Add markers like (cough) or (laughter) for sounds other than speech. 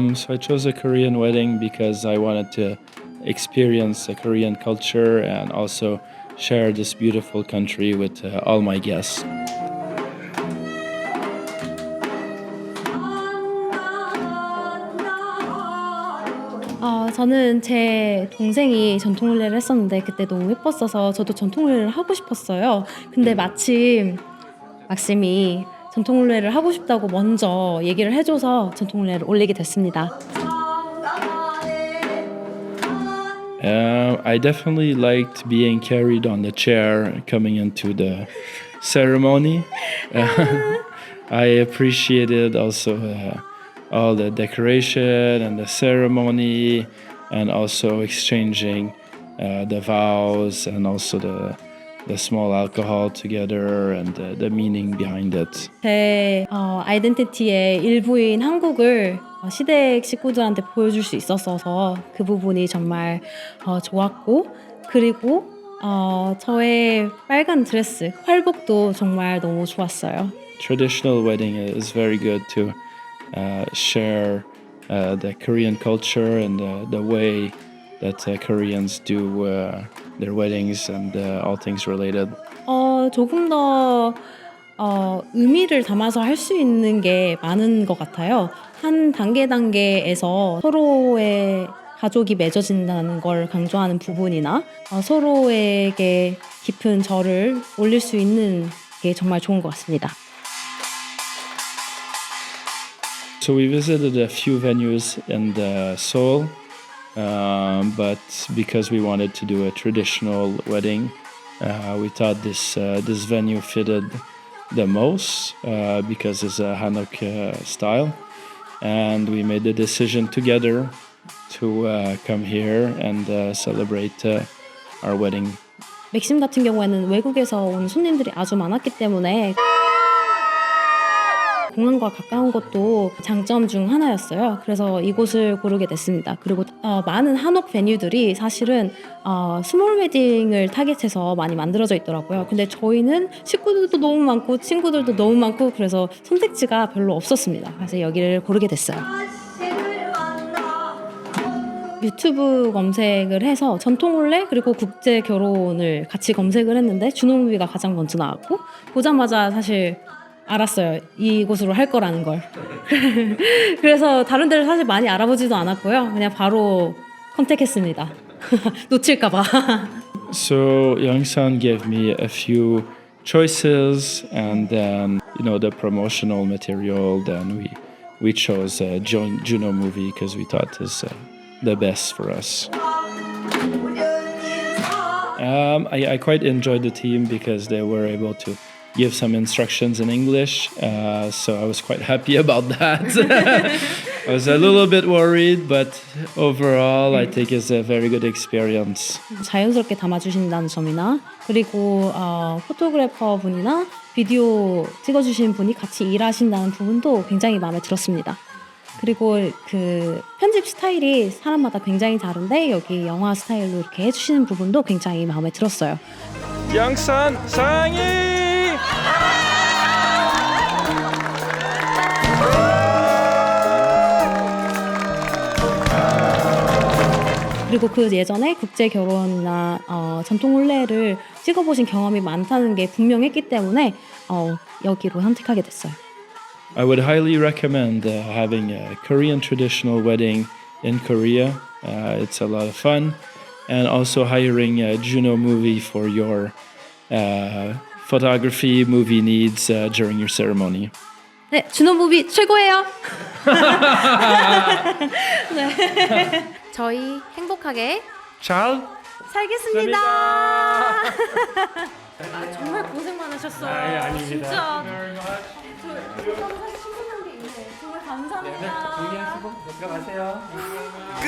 Um, so I chose a Korean wedding because I wanted to experience the Korean culture and also share this beautiful country with uh, all my guests. 어, 저는 제 동생이 전통 혼례를 했었는데 그때 너무 예뻤어서 저도 전통 혼례를 하고 싶었어요. 근데 마침 막심이 전통 혼례를 하고 싶다고 먼저 얘기를 해줘서 전통 혼례를 올리게 됐습니다. Uh, I definitely liked being carried on the chair coming into the ceremony. (laughs) I appreciated also uh, all the decoration and the ceremony, and also exchanging uh, the vows and also the the small alcohol together and the, the meaning behind it. 제 어, 아이덴티티의 일부인 한국을 어, 시댁 식구들한테 보여줄 수 있었어서 그 부분이 정말 어, 좋았고 그리고 어, 저의 빨간 드레스 활복도 정말 너무 좋았어요. traditional wedding is very good to uh, share uh, the Korean culture and the, the way that uh, Koreans do uh, their weddings and uh, all things related. 어, 조금 더 어, 의미를 담아서 할 수 있는 게 많은 것 같아요. 한 단계 단계에서 서로의 가족이 맺어진다는 걸 강조하는 부분이나 어, 서로에게 깊은 절을 올릴 수 있는 게 정말 좋은 것 같습니다. So we visited a few venues in uh, Seoul, um, but because we wanted to do a traditional wedding, uh, we thought this uh, this venue fitted the most uh, because it's a Hanok uh, style, and we made the decision together to uh, come here and uh, celebrate uh, our wedding. 맥심 같은 경우에는 외국에서 온 손님들이 아주 많았기 때문에 공항과 가까운 것도 장점 중 하나였어요. 그래서 이곳을 고르게 됐습니다. 그리고 어, 많은 한옥 베뉴들이 사실은 어, 스몰 웨딩을 타겟해서 많이 만들어져 있더라고요. 근데 저희는 식구들도 너무 많고 친구들도 너무 많고 그래서 선택지가 별로 없었습니다. 그래서 여기를 고르게 됐어요. 유튜브 검색을 해서 전통 혼례 그리고 국제 결혼을 같이 검색을 했는데 준호무비가 가장 먼저 나왔고 보자마자 사실 알았어요 이곳으로 할 거라는 걸 그래서 다른 데를 사실 많이 알아보지도 않았고요 그냥 바로 컨택했습니다 놓칠까봐 So Youngsan gave me a few choices, and then you know the promotional material. Then we we chose a Ju- Juno movie because we thought is uh, the best for us. Um, I, I quite enjoyed the team because they were able to give some instructions in English, uh, so I was quite happy about that. I was a little bit worried, but overall, I think it's a very good experience. 자연스럽게 담아주신다는 점이나 그리고 어, 포토그래퍼 분이나 비디오 찍어주신 분이 같이 일하신다는 부분도 굉장히 마음에 들었습니다. 그리고 그 편집 스타일이 사람마다 굉장히 다른데 여기 영화 스타일로 이렇게 해주시는 부분도 굉장히 마음에 들었어요. 양산 상이 그리고 그 예전에 국제 결혼이나 어, 전통 혼례를 찍어보신 경험이 많다는 게 분명했기 때문에 어, 여기로 선택하게 됐어요. I would highly recommend uh, having a Korean traditional wedding in Korea. Uh, it's a lot of fun, and also hiring a Juno movie for your uh, photography movie needs uh, during your ceremony. 네, 준호 무비 최고예요. 네. 저희 행복하게 Child. 살겠습니다. (laughs) 아, 정말 고생 많으셨어요. 아, 예, 아닙니다. 진짜. 저, 신선한 게 있네. 정말 감사합니다. 조용히 하시고 들어가세요. 아,